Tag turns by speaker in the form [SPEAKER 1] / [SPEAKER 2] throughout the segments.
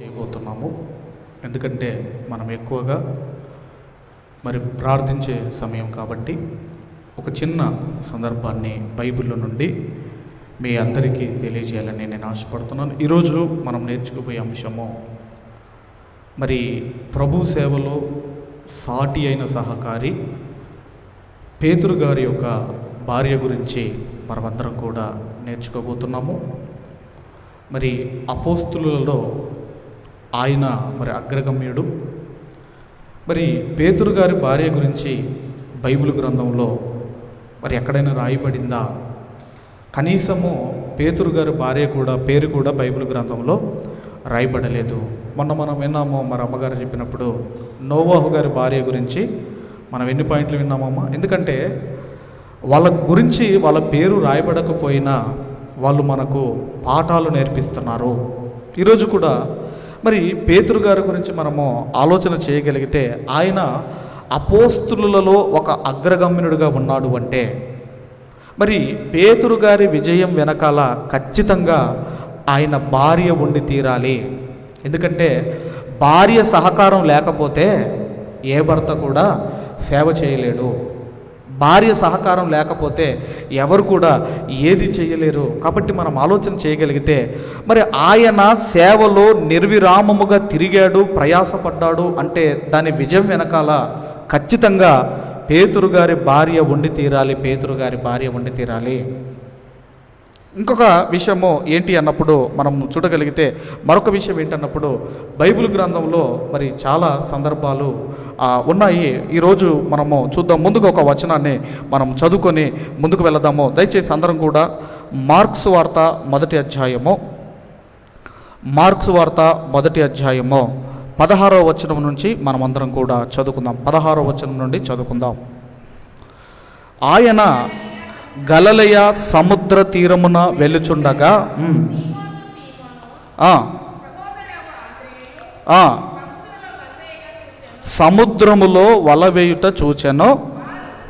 [SPEAKER 1] చేయబోతున్నాము. ఎందుకంటే మనం ఎక్కువగా మరి ప్రార్థించే సమయం కాబట్టి ఒక చిన్న సందర్భాన్ని బైబిల్లో నుండి మీ అందరికీ తెలియజేయాలని నేను ఆశపడుతున్నాను. ఈరోజు మనం నేర్చుకోబోయే అంశము మరి ప్రభు సేవలో సాటి అయిన సహకారి పేతురు గారి యొక్క భార్య గురించి మనమందరం కూడా నేర్చుకోబోతున్నాము. మరి అపోస్తులలో ఆయన మరి అగ్రగమ్యుడు. మరి పేతురు గారి భార్య గురించి బైబిల్ గ్రంథంలో మరి ఎక్కడైనా రాయబడిందా? కనీసము పేతురు గారి భార్య కూడా పేరు కూడా బైబిల్ గ్రంథంలో రాయబడలేదు. మొన్న మనం విన్నాము మరి అమ్మగారు చెప్పినప్పుడు నోవాహు గారి భార్య గురించి మనం ఎన్ని పాయింట్లు విన్నామమ్మా? ఎందుకంటే వాళ్ళ గురించి వాళ్ళ పేరు రాయబడకపోయినా వాళ్ళు మనకు పాఠాలు నేర్పిస్తున్నారు. ఈరోజు కూడా మరి పేతురు గారి గురించి మనము ఆలోచన చేయగలిగితే ఆయన అపోస్తులలో ఒక అగ్రగమ్యునుడిగా ఉన్నాడు అంటే మరి పేతురు గారి విజయం వెనకాల ఖచ్చితంగా ఆయన భార్య ఉండి తీరాలి. ఎందుకంటే భార్య సహకారం లేకపోతే ఏ భర్త కూడా సేవ చేయలేడు. భార్య సహకారం లేకపోతే ఎవరు కూడా ఏది చేయలేరు. కాబట్టి మనం ఆలోచన చేయగలిగితే మరి ఆయన సేవలో నిర్విరామముగా తిరిగాడు ప్రయాసపడ్డాడు అంటే దాని విజయం వెనకాల ఖచ్చితంగా పేతురు గారి భార్య ఉండి తీరాలి పేతురు గారి భార్య ఉండి తీరాలి. ఇంకొక విషయము ఏంటి అన్నప్పుడు మనం చూడగలిగితే మరొక విషయం ఏంటన్నప్పుడు బైబిల్ గ్రంథంలో మరి చాలా సందర్భాలు ఉన్నాయి. ఈరోజు మనము చూద్దాం. ముందుగా ఒక వచనాన్ని మనం చదువుకొని ముందుకు వెళదాము. దయచేసి అందరం కూడా మార్క్స్ వార్త మొదటి అధ్యాయము మార్క్స్ వార్త మొదటి అధ్యాయము పదహారో వచనం నుంచి మనమందరం కూడా చదువుకుందాం. పదహారో వచనం నుండి చదువుకుందాం. ఆయన గలలయ సముద్ర తీరమున ఆ, సముద్రములో వల వేయుట చూచెను.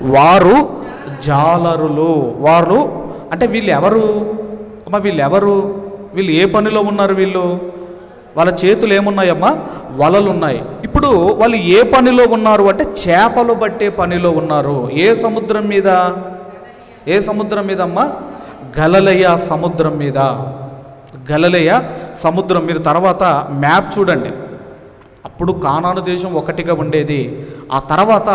[SPEAKER 1] వారు జాలరులు. వారు అంటే వీళ్ళు ఎవరు అమ్మ వీళ్ళు ఎవరు వీళ్ళు ఏ పనిలో ఉన్నారు వీళ్ళు? వాళ్ళ చేతులు ఏమున్నాయమ్మా? వలలు ఉన్నాయి ఇప్పుడు వాళ్ళు ఏ పనిలో ఉన్నారు అంటే చేపలు పట్టే పనిలో ఉన్నారు. ఏ సముద్రం మీద? ఏ సముద్రం మీద అమ్మా గలలయ సముద్రం మీద. గలలయ సముద్రం మీరు తర్వాత మ్యాప్ చూడండి. అప్పుడు కానాను దేశం ఒకటిగా ఉండేది. ఆ తర్వాత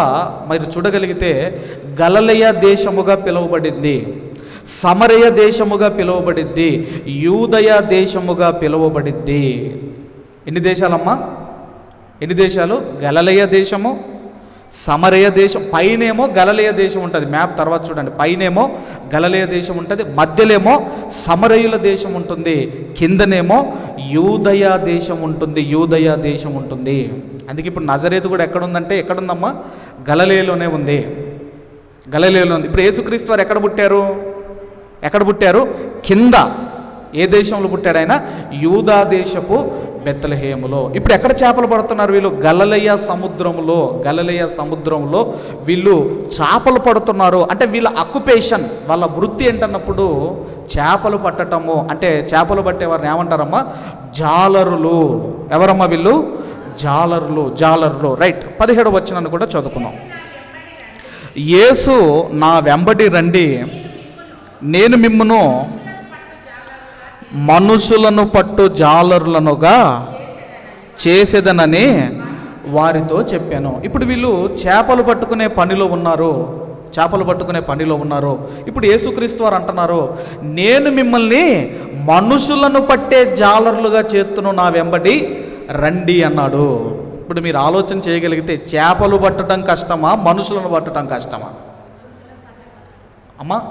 [SPEAKER 1] మీరు చూడగలిగితే గలలయ దేశముగా పిలువబడింది. సమరయ దేశముగా పిలువబడింది. యూదయ దేశముగా పిలువబడింది. ఎన్ని దేశాలమ్మా? ఎన్ని దేశాలు? గలలయ దేశము సమరయ దేశం పైనేమో గలలేయ దేశం ఉంటుంది. మ్యాప్ తర్వాత చూడండి. పైనేమో గలలేయ దేశం ఉంటుంది మధ్యలేమో సమరయుల దేశం ఉంటుంది కిందనేమో యూదయ దేశం ఉంటుంది యూదయ దేశం ఉంటుంది. అందుకే ఇప్పుడు నజరేతు కూడా ఎక్కడుందంటే ఎక్కడుందమ్మా? గలలేలోనే ఉంది. గలలేలో ఉంది. ఇప్పుడు యేసుక్రీస్తు వారు ఎక్కడ పుట్టారు? ఎక్కడ పుట్టారు? కింద. ఏ దేశంలో పుట్టాడు ఆయన? యూదా దేశపు బెత్తలహేములో ఇప్పుడు ఎక్కడ చేపలు పడుతున్నారు వీళ్ళు? గలలయ సముద్రంలో గలలయ సముద్రంలో వీళ్ళు చేపలు పడుతున్నారు. అంటే వీళ్ళ అక్యుపేషన్ వాళ్ళ వృత్తి ఏంటన్నప్పుడు చేపలు పట్టటము. అంటే చేపలు పట్టేవారిని ఏమంటారమ్మా? జాలరులు. ఎవరమ్మా వీళ్ళు? జాలర్లు జాలర్లు. రైట్. పదిహేడు వచ్చినాన్ని కూడా చదువుకుందాం. యేసు నా వెంబడి రండి. నేను మిమ్మను మనుషులను పట్టు జాలరులనుగా చేసేదనని వారితో చెప్పాను. ఇప్పుడు వీళ్ళు చేపలు పట్టుకునే పనిలో ఉన్నారు. చేపలు పట్టుకునే పనిలో ఉన్నారు. ఇప్పుడు యేసుక్రీస్తు వారు అంటున్నారు నేను మిమ్మల్ని మనుషులను పట్టే జాలరులుగా చేస్తును నా వెంబడి రండి అన్నాడు. ఇప్పుడు మీరు ఆలోచన చేయగలిగితే చేపలు పట్టడం కష్టమా మనుషులను పట్టడం కష్టమా? అమ్మా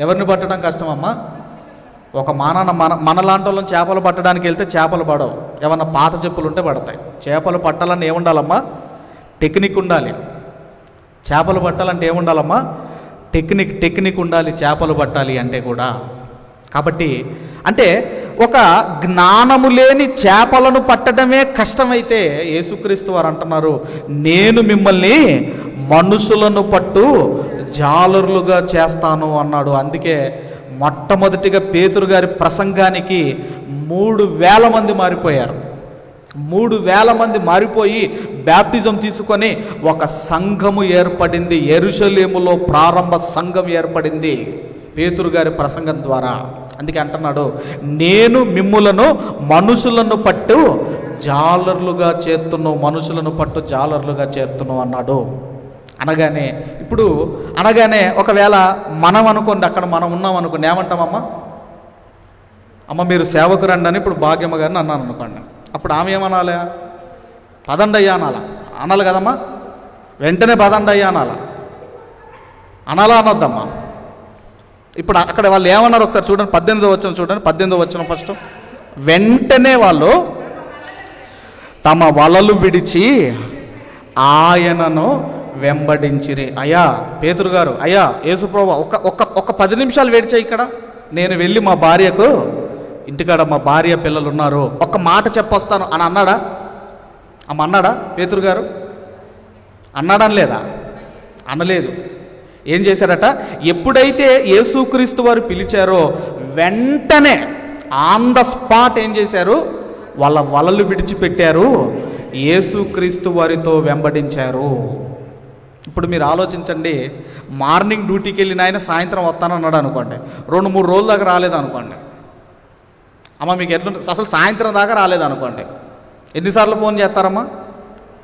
[SPEAKER 1] ఎవరిని పట్టడం కష్టమమ్మా? ఒక మానాన మన మనలాంటి వాళ్ళని చేపలు పట్టడానికి వెళ్తే చేపలు పడవు. ఏమన్నా పాత చెప్పులు ఉంటే పడతాయి. చేపలు పట్టాలని ఏముండాలమ్మా? టెక్నిక్ ఉండాలి. చేపలు పట్టాలంటే ఏముండాలమ్మా? టెక్నిక్ టెక్నిక్ ఉండాలి చేపలు పట్టాలి అంటే కూడా. కాబట్టి అంటే ఒక జ్ఞానము లేని చేపలను పట్టడమే కష్టమైతే యేసుక్రీస్తు వారు అంటున్నారు నేను మిమ్మల్ని మనుషులను పట్టు జాలరులుగా చేస్తాను అన్నాడు. అందుకే మొట్టమొదటిగా పేతురు గారి ప్రసంగానికి మూడు వేల మంది మారిపోయారు. మూడు వేల మంది మారిపోయి బ్యాప్టిజం తీసుకొని ఒక సంఘము ఏర్పడింది. ఎరుషలేములో ప్రారంభ సంఘం ఏర్పడింది పేతురు గారి ప్రసంగం ద్వారా. అందుకే అంటున్నాడు నేను మిమ్ములను మనుషులను పట్టు జాలర్లుగా చేస్తున్నావు మనుషులను పట్టు జాలర్లుగా చేస్తున్నావు అన్నాడు. అనగానే ఇప్పుడు అనగానే ఒకవేళ మనం అనుకోండి అక్కడ మనం ఉన్నాం అనుకోండి ఏమంటామమ్మా? అమ్మ మీరు సేవకు రండి అని ఇప్పుడు భాగ్యమ్మ గారిని అన్నాను అనుకోండి. అప్పుడు ఆమె ఏమనాలి? పదండి అయ్యా అనాలా. అనాలి కదమ్మా? వెంటనే పదండి అయ్యా అనాలా. అనాలా అనొద్దమ్మా? ఇప్పుడు అక్కడ వాళ్ళు ఏమన్నారు ఒకసారి చూడండి పద్దెనిమిదో వచ్చిన చూడండి పద్దెనిమిదో వచ్చిన ఫస్ట్ వెంటనే వాళ్ళు తమ వలలు విడిచి ఆయనను వెంబడించిరి. అయ్యా పేతురు గారు అయ్యా యేసుప్రభు ఒక ఒక ఒక పది నిమిషాలు వేడిచా ఇక్కడ. నేను వెళ్ళి మా భార్యకు ఇంటికాడ మా భార్య పిల్లలు ఉన్నారు ఒక మాట చెప్పొస్తాను అని అన్నాడా? అమ్మ అన్నాడా? పేతురు గారు అన్నాడని లేదా? అనలేదు. ఏం చేశారట? ఎప్పుడైతే యేసుక్రీస్తు వారు పిలిచారో వెంటనే ఆన్ ద స్పాట్ ఏం చేశారు? వాళ్ళ వలలు విడిచిపెట్టారు. యేసుక్రీస్తు వారితో వెంబడించారు. ఇప్పుడు మీరు ఆలోచించండి. మార్నింగ్ డ్యూటీకి వెళ్ళిన ఆయన సాయంత్రం వస్తానన్నాడు అనుకోండి. రెండు మూడు రోజుల దాకా రాలేదు అనుకోండి. అమ్మ మీకు ఎట్లుంటుంది అసలు సాయంత్రం దాకా రాలేదు అనుకోండి. ఎన్నిసార్లు ఫోన్ చేస్తారమ్మా?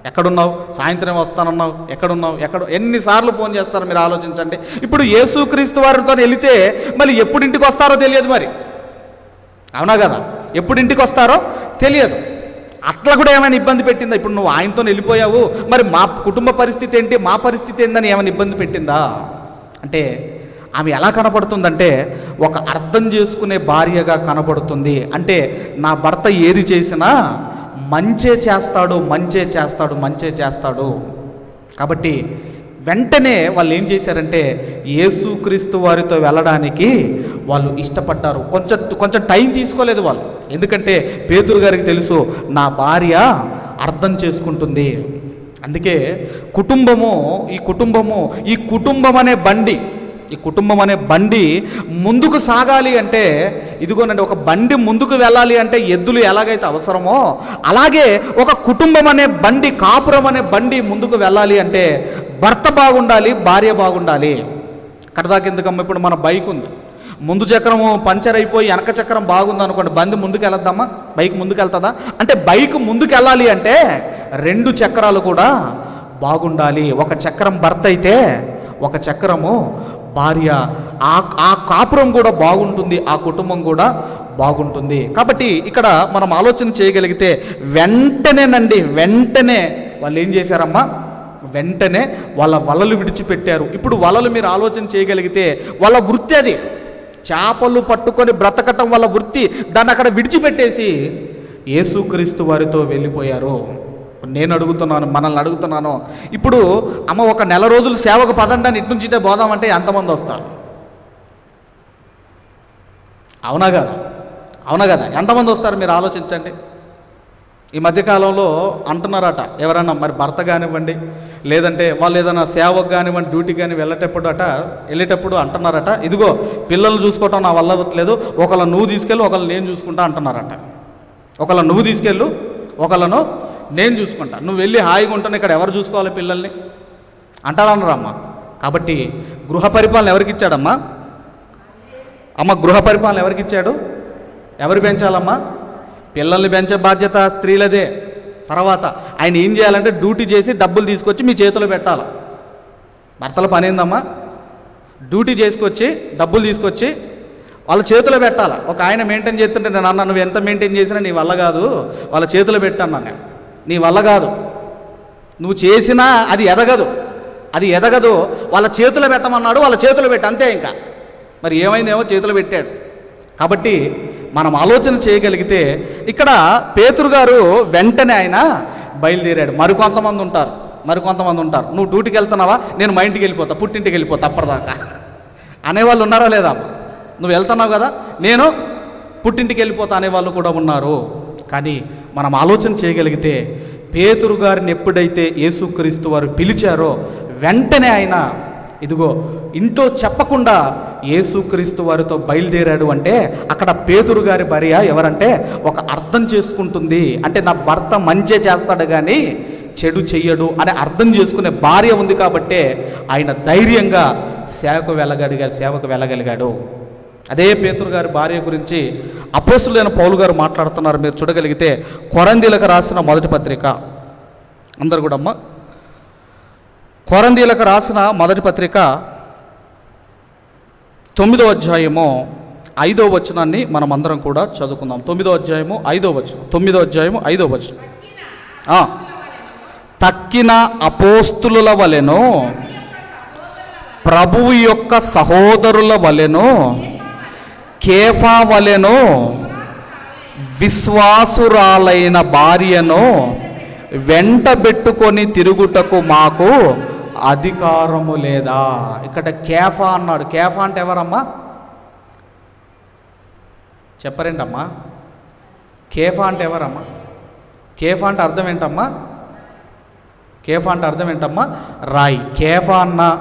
[SPEAKER 1] ఎక్కడున్నావు? సాయంత్రం వస్తానన్నావు. ఎక్కడున్నావు? ఎక్కడ? ఎన్నిసార్లు ఫోన్ చేస్తారో మీరు ఆలోచించండి. ఇప్పుడు యేసుక్రీస్తు వారితో వెళితే మళ్ళీ ఎప్పుడు ఇంటికి వస్తారో తెలియదు మరి. అవునా కదా? ఎప్పుడు ఇంటికి వస్తారో తెలియదు. అట్లా కూడా ఏమైనా ఇబ్బంది పెట్టిందా? ఇప్పుడు నువ్వు ఆయనతో వెళ్ళిపోయావు మరి మా కుటుంబ పరిస్థితి ఏంటి? మా పరిస్థితి ఏందని ఏమైనా ఇబ్బంది పెట్టిందా? అంటే ఆమె ఎలా కనపడుతుందంటే ఒక అర్థం చేసుకునే భార్యగా కనపడుతుంది. అంటే నా భర్త ఏది చేసినా మంచే చేస్తాడు మంచే చేస్తాడు మంచే చేస్తాడు. కాబట్టి వెంటనే వాళ్ళు ఏం చేశారంటే యేసుక్రీస్తు వారితో వెళ్ళడానికి వాళ్ళు ఇష్టపడ్డారు. కొంచెం కొంచెం టైం తీసుకోలేదు వాళ్ళు. ఎందుకంటే పేతురు గారికి తెలుసు నా భార్య అర్థం చేసుకుంటుంది. అందుకే కుటుంబము ఈ కుటుంబము ఈ కుటుంబం అనే బండి. ఈ కుటుంబం అనే బండి ముందుకు సాగాలి అంటే ఇదిగోనండి ఒక బండి ముందుకు వెళ్ళాలి అంటే ఎద్దులు ఎలాగైతే అవసరమో అలాగే ఒక కుటుంబం అనే బండి కాపురం అనే బండి ముందుకు వెళ్ళాలి అంటే భర్త బాగుండాలి భార్య బాగుండాలి. కడదాకి ఎందుకమ్మ ఇప్పుడు మన బైక్ ఉంది. ముందు చక్రము పంచర్ అయిపోయి వెనక చక్రం బాగుంది అనుకోండి బండి ముందుకు వెళ్ళొద్దామా బైక్ ముందుకు వెళ్తుందా? అంటే బైక్ ముందుకు వెళ్ళాలి అంటే రెండు చక్రాలు కూడా బాగుండాలి. ఒక చక్రం భర్త అయితే ఒక చక్రము భార్య ఆ ఆ కాపురం కూడా బాగుంటుంది ఆ కుటుంబం కూడా బాగుంటుంది. కాబట్టి ఇక్కడ మనం ఆలోచన చేయగలిగితే వెంటనేనండి వెంటనే వాళ్ళు ఏం చేశారమ్మా? వెంటనే వాళ్ళ వలలు విడిచిపెట్టారు. ఇప్పుడు వలలు మీరు ఆలోచన చేయగలిగితే వాళ్ళ వృత్తి అది. చేపలు పట్టుకొని బ్రతకటం వాళ్ళ వృత్తి. దాన్ని అక్కడ విడిచిపెట్టేసి యేసుక్రీస్తు వారితో వెళ్ళిపోయారు. నేను అడుగుతున్నాను మనల్ని అడుగుతున్నాను. ఇప్పుడు అమ్మ ఒక నెల రోజులు సేవకు పదండి అని ఇటు నుంచి పోదామంటే ఎంతమంది వస్తారు? అవునా కదా? అవునా కదా? ఎంతమంది వస్తారు మీరు ఆలోచించండి. ఈ మధ్యకాలంలో అంటున్నారట ఎవరన్నా మరి భర్త కానివ్వండి లేదంటే వాళ్ళు ఏదైనా సేవకు కానివ్వండి డ్యూటీ కానీ వెళ్ళేటప్పుడు అట వెళ్ళేటప్పుడు అంటున్నారట ఇదిగో పిల్లలు చూసుకోవటం నా వల్ల అవ్వట్లేదు ఒకళ్ళ నువ్వు తీసుకెళ్ళు ఒకళ్ళు నేను చూసుకుంటా అంటున్నారట. ఒకళ్ళ నువ్వు తీసుకెళ్ళు ఒకళ్ళను నేను చూసుకుంటా. నువ్వు వెళ్ళి హాయిగా ఉంటాను ఇక్కడ ఎవరు చూసుకోవాలి పిల్లల్ని? అంటారన్నారమ్మా కాబట్టి గృహ పరిపాలన ఎవరికి ఇచ్చాడమ్మా? అమ్మ గృహ పరిపాలన ఎవరికి ఇచ్చాడు? ఎవరు పెంచాలమ్మా? పిల్లల్ని పెంచే బాధ్యత స్త్రీలదే. తర్వాత ఆయన ఏం చేయాలంటే డ్యూటీ చేసి డబ్బులు తీసుకొచ్చి మీ చేతిలో పెట్టాలి. భర్తల పని ఏందమ్మా? డ్యూటీ చేసుకొచ్చి డబ్బులు తీసుకొచ్చి వాళ్ళ చేతిలో పెట్టాలి? ఒక ఆయన మెయింటైన్ చేస్తుంటే నేను అన్న నువ్వు ఎంత మెయింటైన్ చేసినా నీ వల్ల కాదు. వాళ్ళ చేతిలో పెట్టాను నేను నీ వల్ల కాదు. నువ్వు చేసినా అది ఎదగదు. అది ఎదగదు. వాళ్ళ చేతులు పెట్టమన్నాడు వాళ్ళ చేతులు పెట్టి అంతే ఇంకా. మరి ఏమైందేమో చేతులు పెట్టాడు. కాబట్టి మనం ఆలోచన చేయగలిగితే ఇక్కడ పేతురు గారు వెంటనే ఆయన బయలుదేరాడు. మరికొంతమంది ఉంటారు. మరికొంతమంది ఉంటారు. నువ్వు డ్యూటీకి వెళ్తున్నావా? నేను మా ఇంటికి వెళ్ళిపోతా. పుట్టింటికి వెళ్ళిపోతా అప్పటిదాకా. అనేవాళ్ళు ఉన్నారా లేదా? నువ్వు వెళ్తున్నావు కదా? నేను పుట్టింటికి వెళ్ళిపోతా అనేవాళ్ళు కూడా ఉన్నారు. కానీ మనం ఆలోచన చేయగలిగితే పేతురు గారిని ఎప్పుడైతే యేసుక్రీస్తు వారు పిలిచారో వెంటనే ఆయన ఇదిగో ఇంట్లో చెప్పకుండా యేసుక్రీస్తు వారితో బయలుదేరాడు అంటే అక్కడ పేతురు గారి భార్య ఎవరంటే ఒక అర్థం చేసుకుంటుంది. అంటే నా భర్త మంచే చేస్తాడు కానీ చెడు చెయ్యడు అని అర్థం చేసుకునే భార్య ఉంది కాబట్టే ఆయన ధైర్యంగా సేవకు వెళ్ళగలిగా సేవకు వెళ్ళగలిగాడు. అదే పేతురు గారి భార్య గురించి అపోసులైన పౌలు గారు మాట్లాడుతున్నారు. మీరు చూడగలిగితే కొరందీలకు రాసిన మొదటి పత్రిక. అందరు కూడా అమ్మ. కొరందీలకు రాసిన మొదటి పత్రిక తొమ్మిదో అధ్యాయము ఐదో వచనాన్ని మనం అందరం కూడా చదువుకుందాం. తొమ్మిదో అధ్యాయము ఐదో వచనం. తొమ్మిదో అధ్యాయము ఐదో వచనం. తక్కిన అపోస్తుల వలెను ప్రభువు యొక్క సహోదరుల వలెను కేఫా వలెను విశ్వాసురాలైన భార్యను వెంటబెట్టుకొని తిరుగుటకు మాకు అధికారము లేదా. ఇక్కడ కేఫా అన్నాడు. కేఫా అంటే ఎవరమ్మా? చెప్పరేంటమ్మా? కేఫా అంటే ఎవరమ్మా? కేఫా అంటే అర్థం ఏంటమ్మా? కేఫా అంటే అర్థం ఏంటమ్మా? రాయి. కేఫా అన్న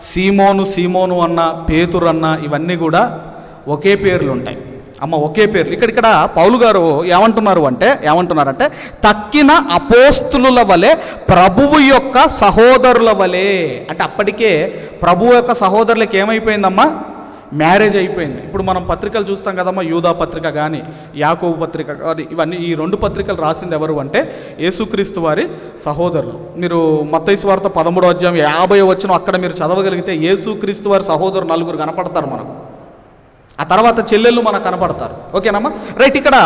[SPEAKER 1] సీమోను సీమోను అన్న పేతురన్న ఇవన్నీ కూడా ఒకే పేర్లు ఉంటాయి. అమ్మ ఒకే పేర్లు. ఇక్కడ ఇక్కడ పౌలు గారు ఏమంటున్నారు అంటే ఏమంటున్నారంటే తక్కిన అపోస్తుల వలె ప్రభువు యొక్క సహోదరుల వలె. అంటే అప్పటికే ప్రభువు యొక్క సహోదరులకు ఏమైపోయిందమ్మా? మ్యారేజ్ అయిపోయింది. ఇప్పుడు మనం పత్రికలు చూస్తాం కదమ్మా యూదా పత్రిక కానీ యాకోబు పత్రిక కానీ ఇవన్నీ ఈ రెండు పత్రికలు రాసింది ఎవరు అంటే యేసుక్రీస్తు వారి సహోదరులు. మీరు మత్తయి వార్త పదమూడో అధ్యాయం యాభై వచ్చిన అక్కడ మీరు చదవగలిగితే యేసుక్రీస్తు వారి సహోదరు నలుగురు కనపడతారు మనకు. ఆ తర్వాత చెల్లెళ్ళు మనకు కనపడతారు. ఓకేనమ్మా? రైట్ ఇక్కడ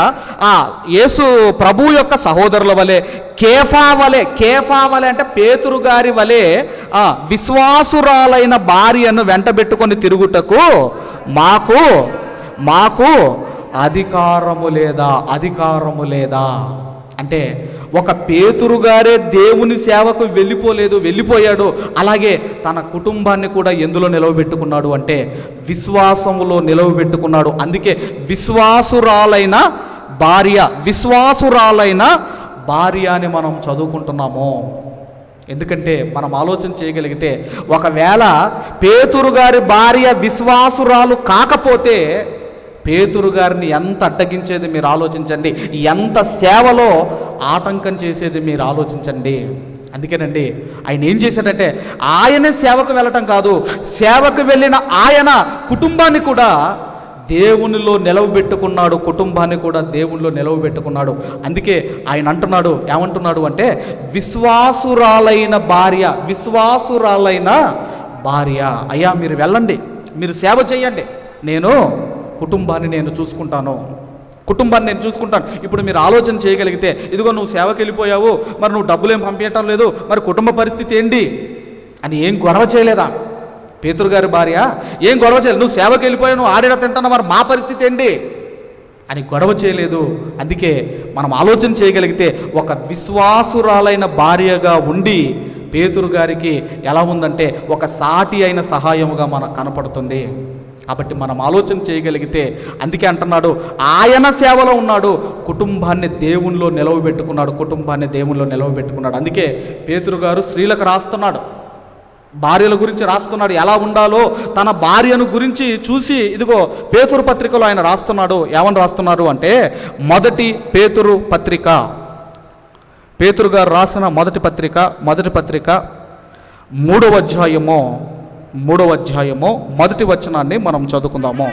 [SPEAKER 1] ఆ యేసు ప్రభు యొక్క సహోదరుల వలె కేఫా వలె కేఫా వలె అంటే పేతురు గారి వలె ఆ విశ్వాసురాలైన భార్యను వెంటబెట్టుకొని తిరుగుటకు మాకు మాకు అధికారము లేదా అధికారము లేదా? అంటే ఒక పేతురు గారే దేవుని సేవకు వెళ్ళిపోలేదు వెళ్ళిపోయాడు. అలాగే తన కుటుంబాన్ని కూడా ఎందులో నిలవబెట్టుకున్నాడు అంటే విశ్వాసములో నిలవబెట్టుకున్నాడు. అందుకే విశ్వాసురాలైన భార్య విశ్వాసురాలైన భార్య అని మనం చదువుకుంటున్నాము. ఎందుకంటే మనం ఆలోచన చేయగలిగితే ఒకవేళ పేతురు గారి భార్య విశ్వాసురాలు కాకపోతే పేతురు గారిని ఎంత అడ్డగించేది మీరు ఆలోచించండి ఎంత సేవలో ఆటంకం చేసేది మీరు ఆలోచించండి. అందుకేనండి ఆయన ఏం చేశాడంటే ఆయనే సేవకు వెళ్ళటం కాదు సేవకు వెళ్ళిన ఆయన కుటుంబాన్ని కూడా దేవునిలో నిలవబెట్టుకున్నాడు కుటుంబాన్ని కూడా దేవునిలో నిలవబెట్టుకున్నాడు అందుకే ఆయన అంటున్నాడు ఏమంటున్నాడు అంటే విశ్వాసురాలైన భార్య విశ్వాసురాలైన భార్య. అయ్యా మీరు వెళ్ళండి మీరు సేవ చేయండి. నేను కుటుంబాన్ని నేను చూసుకుంటాను. కుటుంబాన్ని నేను చూసుకుంటాను. ఇప్పుడు మీరు ఆలోచన చేయగలిగితే ఇదిగో నువ్వు సేవకి వెళ్ళిపోయావు మరి నువ్వు డబ్బులు ఏం పంపించటం లేదు మరి కుటుంబ పరిస్థితి ఏంటి? అని ఏం గొడవ చేయలేదా? పేతురు గారి భార్య ఏం గొడవ చేయలేదు నువ్వు సేవకి వెళ్ళిపోయావు నువ్వు ఆడిన తింటున్నా మరి మా పరిస్థితి ఏంటి? అని గొడవ చేయలేదు. అందుకే మనం ఆలోచన చేయగలిగితే ఒక విశ్వాసురాలైన భార్యగా ఉండి పేతురు గారికి ఎలా ఉందంటే ఒక సాటి అయిన సహాయముగా మనకు కనపడుతుంది. కాబట్టి మనం ఆలోచన చేయగలిగితే అందుకే అంటున్నాడు ఆయన సేవలో ఉన్నాడు కుటుంబాన్ని దేవునిలో నిలవబెట్టుకున్నాడు కుటుంబాన్ని దేవునిలో నిలవబెట్టుకున్నాడు. అందుకే పేతురు గారు స్త్రీలకు రాస్తున్నాడు భార్యల గురించి రాస్తున్నాడు. ఎలా ఉండాలో తన భార్యను గురించి చూసి ఇదిగో పేతురు పత్రికలో ఆయన రాస్తున్నాడు. ఏమని రాస్తున్నారు అంటే మొదటి పేతురు పత్రిక. పేతురు గారు రాసిన మొదటి పత్రిక మొదటి పత్రిక మూడవ అధ్యాయము. మూడవ అధ్యాయము మొదటి వచనాన్ని మనం చదువుకుందాము.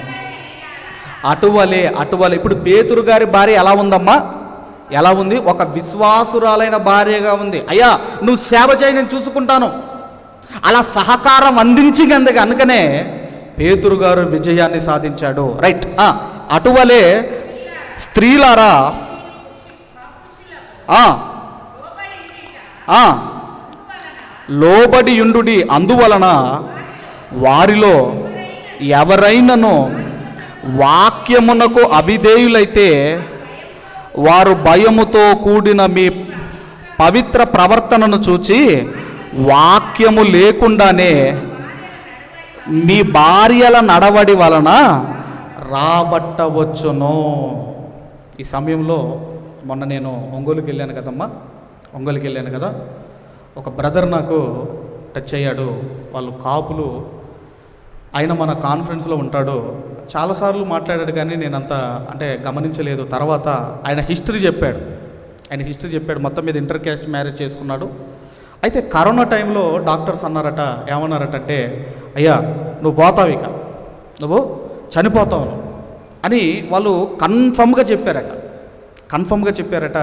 [SPEAKER 1] అటువలే అటువలే. ఇప్పుడు పేతురు గారి భార్య ఎలా ఉందమ్మా? ఎలా ఉంది? ఒక విశ్వాసురాలైన భార్యగా ఉంది. అయ్యా నువ్వు సేవ చేయి నేను చూసుకుంటాను. అలా సహకారం అందించినందుకు అందుకనే పేతురు గారు విజయాన్ని సాధించాడు. రైట్ అటువలే స్త్రీలారా లోబడి యుండు అందువలన వారిలో ఎవరైనను వాక్యమునకు అవిధేయులైతే వారు భయముతో కూడిన మీ పవిత్ర ప్రవర్తనను చూచి వాక్యము లేకుండానే మీ భార్యల నడవడి వలన రాబట్టవచ్చును. ఈ సమయంలో మొన్న నేను ఒంగోలుకి వెళ్ళాను కదమ్మా. ఒంగోలుకి వెళ్ళాను కదా. ఒక బ్రదర్ నాకు టచ్ అయ్యాడు. వాళ్ళు కాపులు ఆయన మన కాన్ఫరెన్స్లో ఉంటాడు. చాలాసార్లు మాట్లాడాడు కానీ నేను అంత అంటే గమనించలేదు. తర్వాత ఆయన హిస్టరీ చెప్పాడు. ఆయన హిస్టరీ చెప్పాడు. మొత్తం మీద ఇంటర్ క్యాస్ట్ మ్యారేజ్ చేసుకున్నాడు. అయితే కరోనా టైంలో డాక్టర్స్ అన్నారట ఏమన్నారట అంటే అయ్యా నువ్వు పోతావు ఇక. నువ్వు చనిపోతావు అని వాళ్ళు కన్ఫర్మ్గా చెప్పారట. కన్ఫర్మ్గా చెప్పారట.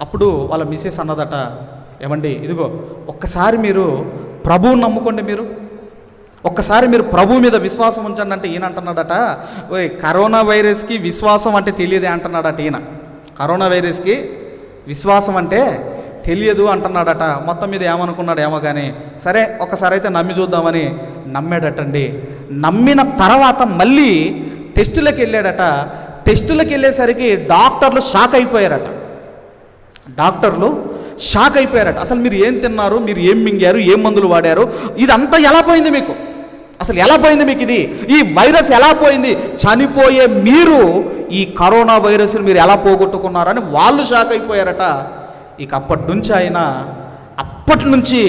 [SPEAKER 1] అప్పుడు వాళ్ళ మిస్సెస్ అన్నదట ఏమండి ఇదిగో ఒక్కసారి మీరు ప్రభువుని నమ్ముకోండి మీరు. ఒక్కసారి మీరు ప్రభు మీద విశ్వాసం ఉంచండి అంటే ఈయన అంటున్నాడట ఓయ్ కరోనా వైరస్కి విశ్వాసం అంటే తెలియదే అంటున్నాడట ఈయన. కరోనా వైరస్కి విశ్వాసం అంటే తెలియదు అంటున్నాడట. మొత్తం మీద ఏమనుకున్నాడు ఏమో కానీ సరే ఒకసారి అయితే నమ్మి చూద్దామని నమ్మాడటండి. నమ్మిన తర్వాత మళ్ళీ టెస్టులకు వెళ్ళాడట. టెస్టులకు వెళ్ళేసరికి డాక్టర్లు షాక్ అయిపోయారట. డాక్టర్లు షాక్ అయిపోయారట. అసలు మీరు ఏం తిన్నారు? మీరు ఏం మింగారు? ఏం మందులు వాడారు? ఇదంతా ఎలా పోయింది మీకు? అసలు ఎలా పోయింది మీకు ఇది? ఈ వైరస్ ఎలా పోయింది? చనిపోయే మీరు ఈ కరోనా వైరస్ని మీరు ఎలా పోగొట్టుకున్నారని వాళ్ళు షాక్ అయిపోయారట. ఇక అప్పటి నుంచి ఆయన అప్పటి నుంచి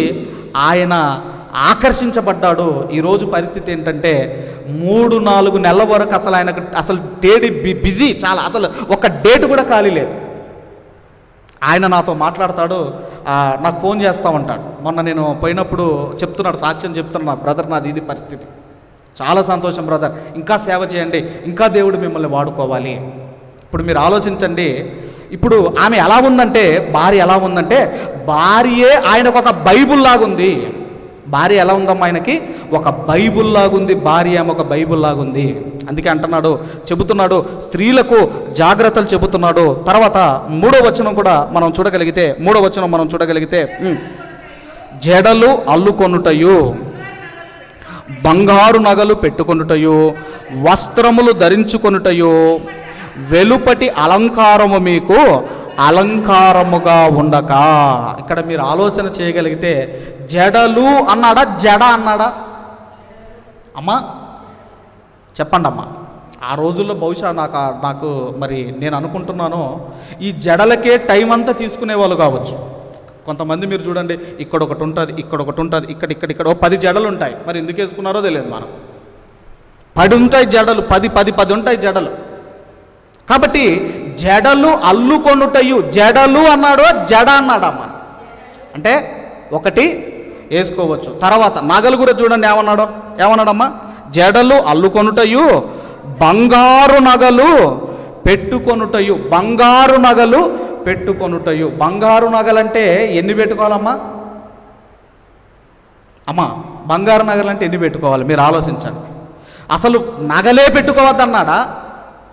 [SPEAKER 1] ఆయన ఆకర్షించబడ్డాడు. ఈరోజు పరిస్థితి ఏంటంటే మూడు నాలుగు నెలల వరకు అసలు ఆయనకు అసలు డేడి బిజీ చాలా అసలు ఒక డేట్ కూడా ఖాళీ లేదు. ఆయన నాతో మాట్లాడతాడు నాకు ఫోన్ చేస్తూ ఉంటాడు. మొన్న నేను పోయినప్పుడు చెప్తున్నాడు సాక్ష్యం చెప్తున్నా నా బ్రదర్ నాది ఇది పరిస్థితి. చాలా సంతోషం బ్రదర్. ఇంకా సేవ చేయండి ఇంకా దేవుడు మిమ్మల్ని వాడుకోవాలి. ఇప్పుడు మీరు ఆలోచించండి ఇప్పుడు ఆమె ఎలా ఉందంటే భార్య ఎలా ఉందంటే భార్యే ఆయనకు ఒక బైబుల్ లాగుంది. భార్య ఎలా ఉందమ్మా ఆయనకి? ఒక బైబుల్ లాగుంది భార్య ఏమో ఒక బైబుల్ లాగుంది. అందుకే అంటున్నాడు చెబుతున్నాడు స్త్రీలకు జాగ్రత్తలు చెబుతున్నాడు. తర్వాత మూడో వచనం కూడా మనం చూడగలిగితే మూడో వచనం మనం చూడగలిగితే జడలు అల్లుకొనుటయు బంగారు నగలు పెట్టుకొనుటయు వస్త్రములు ధరించుకొనుటయు వెలుపటి అలంకారము మీకు అలంకారముగా ఉండక. ఇక్కడ మీరు ఆలోచన చేయగలిగితే జడలు అన్నాడా జడ అన్నాడా? అమ్మా చెప్పండి అమ్మా ఆ రోజుల్లో బహుశా నాకు నాకు మరి నేను అనుకుంటున్నాను ఈ జడలకే టైం అంతా తీసుకునే వాళ్ళు కావచ్చు. కొంతమంది మీరు చూడండి ఇక్కడ ఒకటి ఉంటుంది ఇక్కడ ఒకటి ఉంటుంది ఇక్కడ ఇక్కడ ఇక్కడ ఓ పది జడలు ఉంటాయి. మరి ఎందుకు వేసుకున్నారో తెలియదు మనం. పది ఉంటాయి జడలు పది పది పది ఉంటాయి జడలు. కాబట్టి జడలు అల్లుకొనుటయు. జడలు అన్నాడు జడ అన్నాడమ్మ. అంటే ఒకటి వేసుకోవచ్చు. తర్వాత నగలు కూడా చూడండి ఏమన్నాడు? ఏమన్నాడమ్మా? జడలు అల్లుకొనుటయు బంగారు నగలు పెట్టుకొనుటయు. బంగారు నగలు పెట్టుకొనుటయు. బంగారు నగలంటే ఎన్ని పెట్టుకోవాలమ్మా? అమ్మా బంగారు నగలంటే ఎన్ని పెట్టుకోవాలి? మీరు ఆలోచించండి. అసలు నగలే పెట్టుకోవద్దన్నాడా?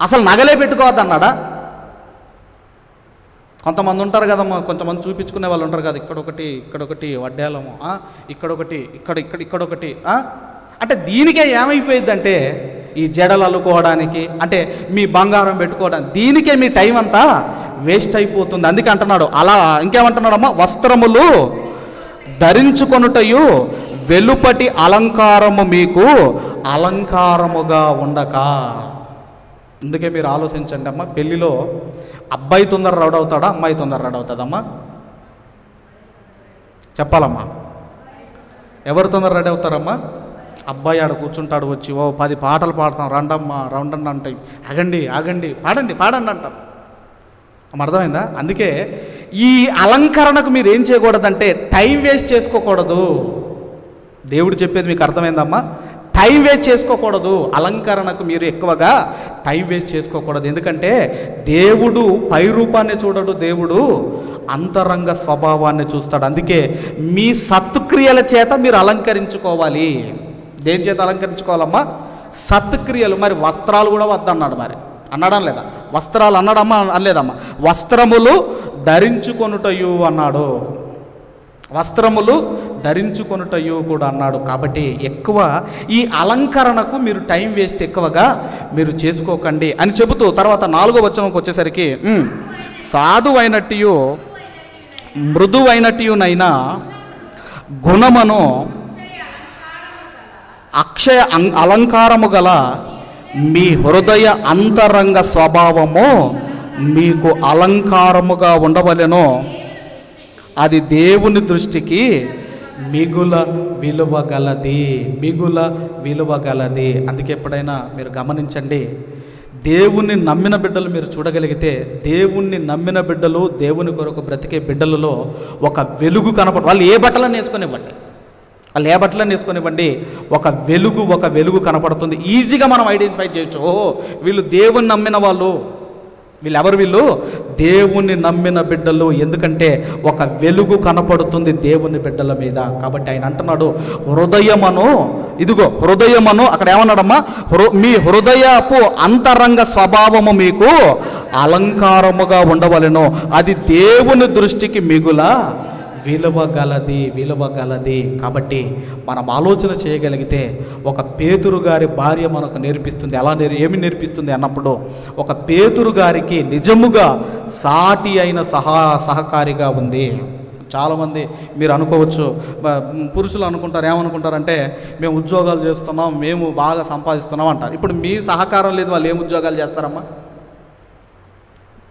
[SPEAKER 1] అసలు నగలే పెట్టుకోవద్దన్నాడా? కొంతమంది ఉంటారు కదమ్మా కొంతమంది చూపించుకునే వాళ్ళు ఉంటారు కదా ఇక్కడ ఒకటి ఇక్కడ ఒకటి వడ్డేలము ఇక్కడొకటి ఇక్కడ ఇక్కడ ఇక్కడ ఒకటి అంటే దీనికే ఏమైపోయిందంటే ఈ జడలు అల్లుకోవడానికి అంటే మీ బంగారం పెట్టుకోవడానికి దీనికే మీ టైం అంతా వేస్ట్ అయిపోతుంది. అందుకే అంటున్నాడు అలా ఇంకేమంటున్నాడమ్మా వస్త్రములు ధరించుకొనుటయు వెలుపటి అలంకారము మీకు అలంకారముగా ఉండక. అందుకే మీరు ఆలోచించండి అమ్మా పెళ్ళిలో అబ్బాయి తొందర రెడీ అవుతాడా అమ్మాయి తొందర రెడీ అవుతుందమ్మా? చెప్పాలమ్మా. ఎవరు తొందర రెడీ అవుతారమ్మా? అబ్బాయి ఆడ కూర్చుంటాడు వచ్చి ఓ పది పాటలు పాడతాం రండమ్మా రండండి అంటే. ఆగండి ఆగండి పాడండి పాడండి అంటాం. అమ్మ అర్థమైందా? అందుకే ఈ అలంకరణకు మీరు ఏం చేయకూడదంటే టైం వేస్ట్ చేసుకోకూడదు. దేవుడు చెప్పేది మీకు అర్థమైందమ్మా? టైం వేస్ట్ చేసుకోకూడదు. అలంకరణకు మీరు ఎక్కువగా టైం వేస్ట్ చేసుకోకూడదు. ఎందుకంటే దేవుడు పై రూపాన్ని చూడడు. దేవుడు అంతరంగ స్వభావాన్ని చూస్తాడు. అందుకే మీ సత్క్రియల చేత మీరు అలంకరించుకోవాలి. దేని చేత అలంకరించుకోవాలమ్మా? సత్క్రియలు. మరి వస్త్రాలు కూడా వద్దన్నాడు మరి. అన్నాడం లేదా? వస్త్రాలు అన్నాడమ్మా? అనలేదమ్మా. వస్త్రములు ధరించుకొనుటయు అన్నాడు. వస్త్రములు ధరించుకొనుటయు కూడా అన్నాడు. కాబట్టి ఎక్కువ ఈ అలంకరణకు మీరు టైం వేస్ట్ ఎక్కువగా మీరు చేసుకోకండి అని చెబుతూ తర్వాత నాలుగో వచనంకి వచ్చేసరికి "ఉమ్, సాధువైనట్టు మృదువైనట్టునైనా గుణమును అక్షయ అం- అలంకారము గల మీ హృదయ అంతరంగ స్వభావము మీకు అలంకారముగా ఉండవలెనో. అది దేవుని దృష్టికి మిగుల విలువ గలది మిగుల విలువ గలది. అందుకే ఎప్పుడైనా మీరు గమనించండి దేవుణ్ణి నమ్మిన బిడ్డలు మీరు చూడగలిగితే దేవుణ్ణి నమ్మిన బిడ్డలు దేవుని కొరకు బ్రతికే బిడ్డలలో ఒక వెలుగు కనపడు వాళ్ళు ఏ బట్టలను వేసుకొనివ్వండి? వాళ్ళు ఏ బట్టలను వేసుకొనివ్వండి? ఒక వెలుగు ఒక వెలుగు కనపడుతుంది. ఈజీగా మనం ఐడెంటిఫై చేయొచ్చు. ఓహో వీళ్ళు దేవుణ్ణి నమ్మిన వాళ్ళు. వీళ్ళు ఎవరు వీళ్ళు? దేవుణ్ణి నమ్మిన బిడ్డలు. ఎందుకంటే ఒక వెలుగు కనపడుతుంది దేవుని బిడ్డల మీద. కాబట్టి ఆయన అంటున్నాడు హృదయమను ఇదిగో హృదయమను అక్కడ ఏమన్నాడమ్మా? హృ మీ హృదయపు అంతరంగ స్వభావము మీకు అలంకారముగా ఉండవలెను. అది దేవుని దృష్టికి మిగుల విలువగలది విలువగలది కాబట్టి మనం ఆలోచన చేయగలిగితే ఒక పేతురు గారి భార్య మనకు నేర్పిస్తుంది. ఎలా నేర్ ఏమి నేర్పిస్తుంది అన్నప్పుడు ఒక పేతురు గారికి నిజముగా సాటి అయిన సహా సహకారిగా ఉంది. చాలామంది మీరు అనుకోవచ్చు పురుషులు అనుకుంటారు ఏమనుకుంటారంటే మేము ఉద్యోగాలు చేస్తున్నాం మేము బాగా సంపాదిస్తున్నాం అంటారు. ఇప్పుడు మీ సహకారం లేదు వాళ్ళు ఏం ఉద్యోగాలు చేస్తారమ్మా?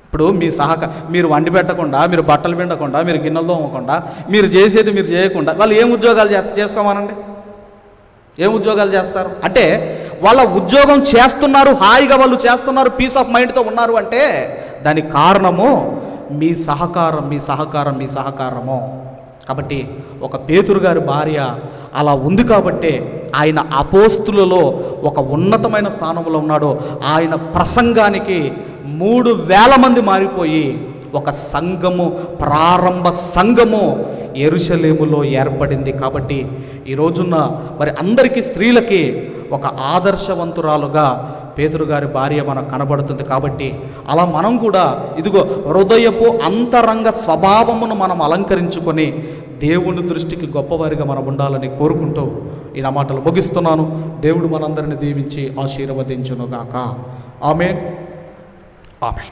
[SPEAKER 1] ఇప్పుడు మీ సహక మీరు వండి పెట్టకుండా మీరు బట్టలు పిండకుండా మీరు గిన్నెలు తోమకుండా మీరు చేసేది మీరు చేయకుండా వాళ్ళు ఏం ఉద్యోగాలు చేస్త చేసుకోమనండి? ఏం ఉద్యోగాలు చేస్తారు? అంటే వాళ్ళ ఉద్యోగం చేస్తున్నారు హాయిగా వాళ్ళు చేస్తున్నారు పీస్ ఆఫ్ మైండ్తో ఉన్నారు అంటే దానికి కారణము మీ సహకారం మీ సహకారం మీ సహకారము. కాబట్టి ఒక పేతురు గారి భార్య అలా ఉంది కాబట్టే ఆయన అపోస్తులలో ఒక ఉన్నతమైన స్థానంలో ఉన్నాడు. ఆయన ప్రసంగానికి మూడు వేల మంది మారిపోయి ఒక సంఘము ప్రారంభ సంఘము ఎరుషలేములో ఏర్పడింది. కాబట్టి ఈ రోజున మరి అందరికీ స్త్రీలకి ఒక ఆదర్శవంతురాలుగా పేతురు గారి భార్య మనకు కనబడుతుంది. కాబట్టి అలా మనం కూడా ఇదిగో హృదయపు అంతరంగ స్వభావమును మనం అలంకరించుకొని దేవుని దృష్టికి గొప్పవారిగా మనం ఉండాలని కోరుకుంటూ ఈ నా మాటలు ముగిస్తున్నాను. దేవుడు మనందరిని దీవించి ఆశీర్వదించునుగాక. ఆమె ఆమె